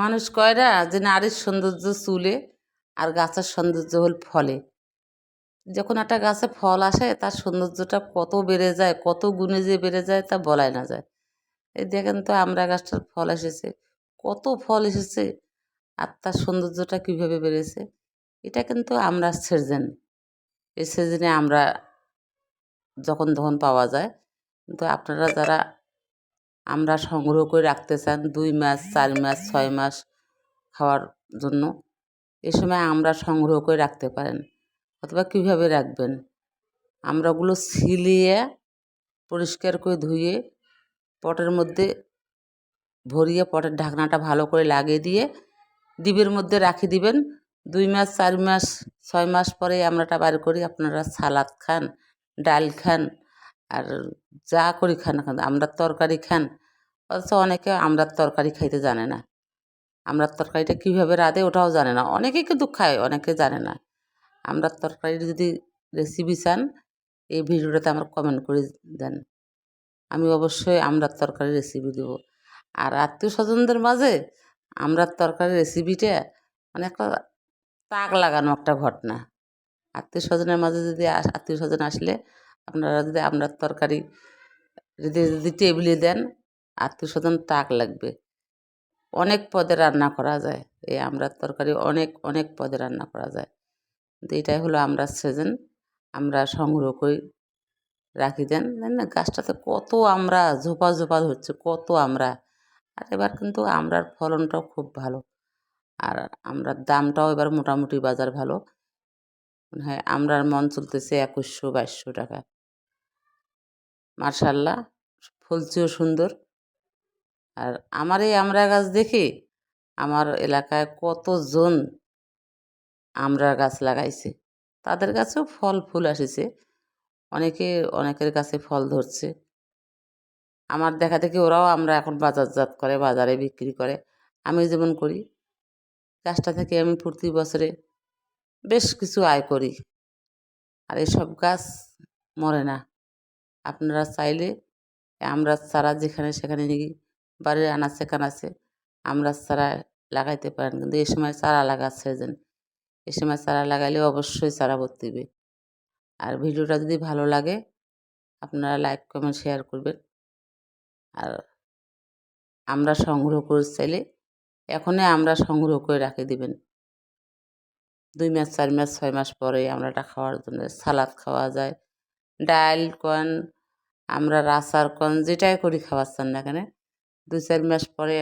মানুষ কয় না যে নারীর সৌন্দর্য চুলে আর গাছের সৌন্দর্য হল ফলে। যখন একটা গাছে ফল আসে, তার সৌন্দর্যটা কত বেড়ে যায়, কত গুণে যে বেড়ে যায় তা বলাই না যায়। এই দেখেন তো আমরা গাছটার ফল এসেছে, কত ফল এসেছে আর তার সৌন্দর্যটা কীভাবে বেড়েছে, এটা কিন্তু আমরা সেজেন। এই সিজনে আমরা যখন তখন পাওয়া যায়, কিন্তু আপনারা যারা আমরা সংগ্রহ করে রাখতে চান দুই মাস, চার মাস, ছয় মাস খাওয়ার জন্য। এ সময় আমরা সংগ্রহ করে রাখতে পারেন। অথবা কীভাবে রাখবেন? আমরা ওগুলো ছিলিয়ে পরিষ্কার করে ধুয়ে পটের মধ্যে ভরিয়ে পটের ঢাকনাটা ভালো করে লাগিয়ে দিয়ে ডিবের মধ্যে রাখি দিবেন। দুই মাস, চার মাস, ছয় মাস পরে আমরাটা বার করি। আপনারা সালাদ খান, ডাল খান আর যা করি খান না কেন, আমরার তরকারি খান, অথচ অনেকে আমরার তরকারি খাইতে জানে না। আমরার তরকারিটা কীভাবে রাঁধে ওটাও জানে না। অনেকে কিন্তু খায়, অনেকে জানে না। আমরার তরকারির যদি রেসিপি চান, এই ভিডিওটাতে আমার কমেন্ট করে দেন। আমি অবশ্যই আমরার তরকারির রেসিপি দেবো। আর আত্মীয় স্বজনদের মাঝে আমরার তরকারির রেসিপিটা মানে একটা তাক লাগানো একটা ঘটনা। আত্মীয় স্বজনের মাঝে যদি আত্মীয় স্বজন আসলে আপনারা যদি আপনার তরকারি যদি যদি টেবিলে দেন আত্মীয় স্বজন তাক লাগবে। অনেক পদে রান্না করা যায়। এই আমরার তরকারি অনেক অনেক পদে রান্না করা যায়। কিন্তু এটাই হলো আমরা সিজন আমরা সংগ্রহ করি, রাখি দেন। না, গাছটাতে কত আমরা ঝোপা ঝোপা ধরছে, কত আমরা। আর এবার কিন্তু আমরার ফলনটাও খুব ভালো। আর আমরার দামটাও এবার মোটামুটি বাজার ভালো। হ্যাঁ আমরার মন চলতেছে একুশশো, বাইশশো টাকা। মার্শাল্লাহ ফলছেও সুন্দর। আর আমার এই আমরা গাছ দেখে আমার এলাকায় কতজন আমরা গাছ লাগাইছে, তাদের কাছেও ফল ফুল আসেছে। অনেকে, অনেকের কাছে ফল ধরছে। আমার দেখা দেখি ওরাও আমরা এখন বাজারজাত করে, বাজারে বিক্রি করে। আমি যেমন করি, গাছটা থেকে আমি প্রতি বছরে বেশ কিছু আয় করি। আর এসব গাছ মরে না। আপনারা চাইলে আমরা চারা যেখানে সেখানে নিয়ে বাড়ির আনাচে কানাচে আমরা চারা লাগাইতে পারেন। কিন্তু এই সময় চারা লাগাচ্ছে যেন। এই সময় চারা লাগাইলে অবশ্যই চারা ভর্তি দিবে আর ভিডিওটা যদি ভালো লাগে, আপনারা লাইক, কমেন্ট, শেয়ার করবেন। আর আমরা সংগ্রহ করে চাইলে এখনই আমরা সংগ্রহ করে রাখে দিবেন। দুই মাস, চার মাস, ছয় মাস পরে আমরাটা খাওয়ার জন্য, সালাদ খাওয়া যায় ডাল কন আমরা রাসার কন যেটাই করি খাওয়াচ্ছেন না এখানে দুই চার মাস পরে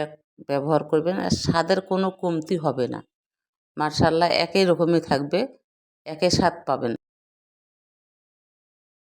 ব্যবহার করবেন আর স্বাদের কোনো কমতি হবে না। মার্শাল্লাহ একই রকমই থাকবে, একই স্বাদ পাবেন।